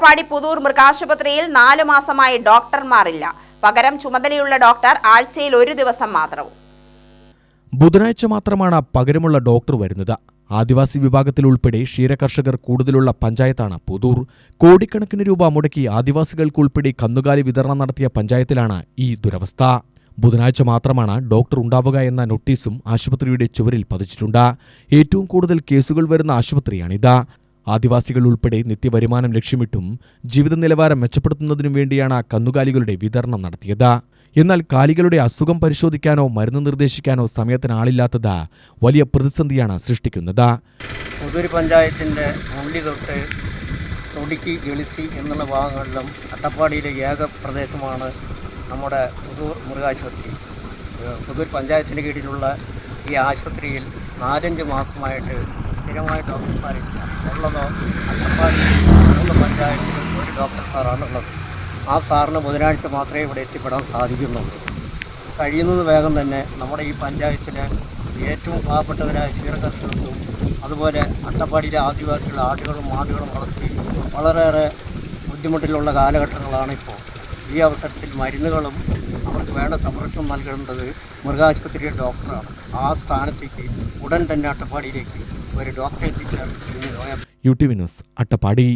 അട്ടപ്പാടി പുതൂർ മൃഗാശുപത്രിയിൽ നാലു മാസമായി ഡോക്ടർമാരില്ല. പകരം ചുമതലയുള്ള ഡോക്ടർ ആഴ്ചയിൽ ഒരു ദിവസം മാത്രവും. ബുധനാഴ്ച മാത്രമാണ് പകരമുള്ള ഡോക്ടർ വരുന്നത്. ആദിവാസി വിഭാഗത്തിൽ ഉൾപ്പെടെ ക്ഷീരകർഷകർ കൂടുതലുള്ള പഞ്ചായത്താണ് പുതൂർ. കോടിക്കണക്കിന് രൂപ മുടക്കി ആദിവാസികൾക്കുൾപ്പെടെ കന്നുകാലി വിതരണം നടത്തിയ പഞ്ചായത്തിലാണ് ഈ ദുരവസ്ഥ. ബുധനാഴ്ച മാത്രമാണ് ഡോക്ടർ ഉണ്ടാവുക എന്ന നോട്ടീസും ആശുപത്രിയുടെ ചുവരിൽ പതിച്ചിട്ടുണ്ട്. ഏറ്റവും കൂടുതൽ കേസുകൾ വരുന്ന ആശുപത്രിയാണിത്. ആദിവാസികൾ ഉൾപ്പെടെ നിത്യവരുമാനം ലക്ഷ്യമിട്ടും ജീവിത നിലവാരം മെച്ചപ്പെടുത്തുന്നതിനു വേണ്ടിയാണ് കന്നുകാലികളുടെ വിതരണം നടത്തിയത്. എന്നാൽ കാലികളുടെ അസുഖം പരിശോധിക്കാനോ മരുന്ന് നിർദ്ദേശിക്കാനോ സമയത്തിന് ആളില്ലാത്തത് വലിയ പ്രതിസന്ധിയാണ് സൃഷ്ടിക്കുന്നത്. പുതൂര് പഞ്ചായത്തിന്റെ ഉള്ളി തൊട്ട് തൊടിക്ക് എന്നുള്ള ഭാഗങ്ങളിലും അട്ടപ്പാടിയിലെ ഏക പ്രദേശമാണ് നമ്മുടെ പുതൂർ മൃഗാശുപത്രി പുതൂർ പഞ്ചായത്തിന്റെ കീഴിലുള്ള ഈ ആശുപത്രിയിൽ നാലഞ്ച് മാസമായിട്ട് സ്ഥിരമായ ഡോക്ടർമാരില്ല ഉള്ളതോ അട്ടപ്പാടി മൂന്ന് പഞ്ചായത്തിലും ഒരു ഡോക്ടർ സാറാണ് ഉള്ളത് ആ സാറിന് ബുധനാഴ്ച മാത്രമേ ഇവിടെ എത്തിപ്പെടാൻ സാധിക്കുന്നുള്ളൂ കഴിയുന്നത് വേഗം തന്നെ നമ്മുടെ ഈ പഞ്ചായത്തിലെ ഏറ്റവും പാവപ്പെട്ടവരായ ക്ഷീരകർഷകർക്കും അതുപോലെ അട്ടപ്പാടിയിലെ ആദിവാസികൾ ആടുകളും മാടുകളും വളർത്തി വളരെയേറെ ബുദ്ധിമുട്ടിലുള്ള കാലഘട്ടങ്ങളാണ് ഇപ്പോൾ. ഈ അവസരത്തിൽ മരുന്നുകളും അവർക്ക് വേണ്ട സംരക്ഷണം നൽകേണ്ടത് മൃഗാശുപത്രിയുടെ ഡോക്ടറാണ് ആ സ്ഥാനത്തേക്ക് ഉടൻ തന്നെ അട്ടപ്പാടിയിലേക്ക് ഒരു ഡോക്ടറെ എത്തിച്ചാൽ ഇതിന് യു ടി വിനോസ് അട്ടപ്പാടി.